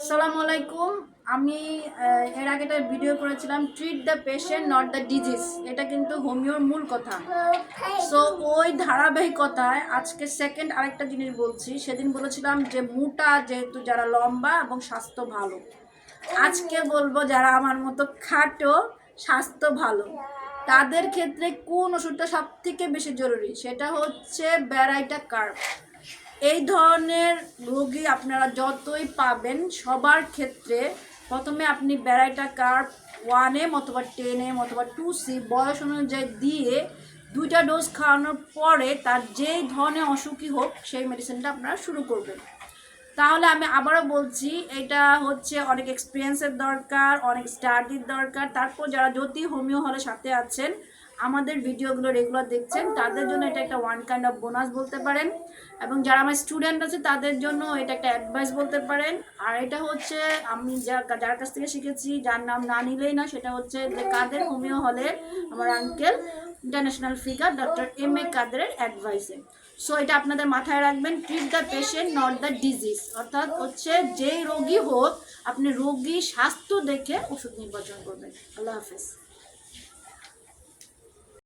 আসসালামু আলাইকুম আমি এর আগে একটা ভিডিও করেছিলাম treat the patient not the disease এটা কিন্তু হোমিওর মূল কথা। সো ওই ধারাবাহিকতায় আজকে সেকেন্ড আরেকটা জিনিস বলছি। সেদিন বলেছিলাম যে, মোটা যেহেতু যারা লম্বা এবং স্বাস্থ্য ভালো। আজকে বলব, যারা আমার মতো খাটো, স্বাস্থ্য ভালো, তাদের ক্ষেত্রে কোন ওষুধটা সব থেকে বেশি জরুরি? সেটা হচ্ছে ব্যারাইটা কার্ভ এই ধরনের রোগী আপনারা যতই পাবেন, সবার ক্ষেত্রে প্রথমে আপনি ব্যারাইটা কার্ভ ওয়ান এম অথবা টেন এম অথবা টু সি বয়স অনুযায়ী দিয়ে দুইটা ডোজ খাওয়ানোর পরে তার যেই ধরনের অসুখী হোক, সেই মেডিসিনটা আপনারা শুরু করবেন। তাহলে আমি আবারও বলছি, এটা হচ্ছে অনেক এক্সপিরিয়েন্সের দরকার, অনেক স্টাডির দরকার। তারপর যারা জ্যোতি হোমিও হলের সাথে আছেন, আমাদের ভিডিওগুলো রেগুলার দেখছেন, তাদের জন্য এটা একটা ওয়ান কাইন্ড অফ বোনাস বলতে পারেন। এবং যারা আমার স্টুডেন্ট আছে, তাদের জন্য এটা একটা অ্যাডভাইস বলতে পারেন। আর এটা হচ্ছে, আমি যা, যার কাছ থেকে শিখেছি, যার নাম না নিলেই না, সেটা হচ্ছে যে কাদের হোমিও হলে আমার uncle international figure, doctor M A Kader অ্যাডভাইসে so এটা আপনাদের মাথায় রাখবেন treat the patient not the disease অর্থাৎ হচ্ছে যেই রোগী হোক, আপনি রোগী স্বাস্থ্য দেখে ওষুধ নির্বাচন করবেন। আল্লাহ হাফেজ।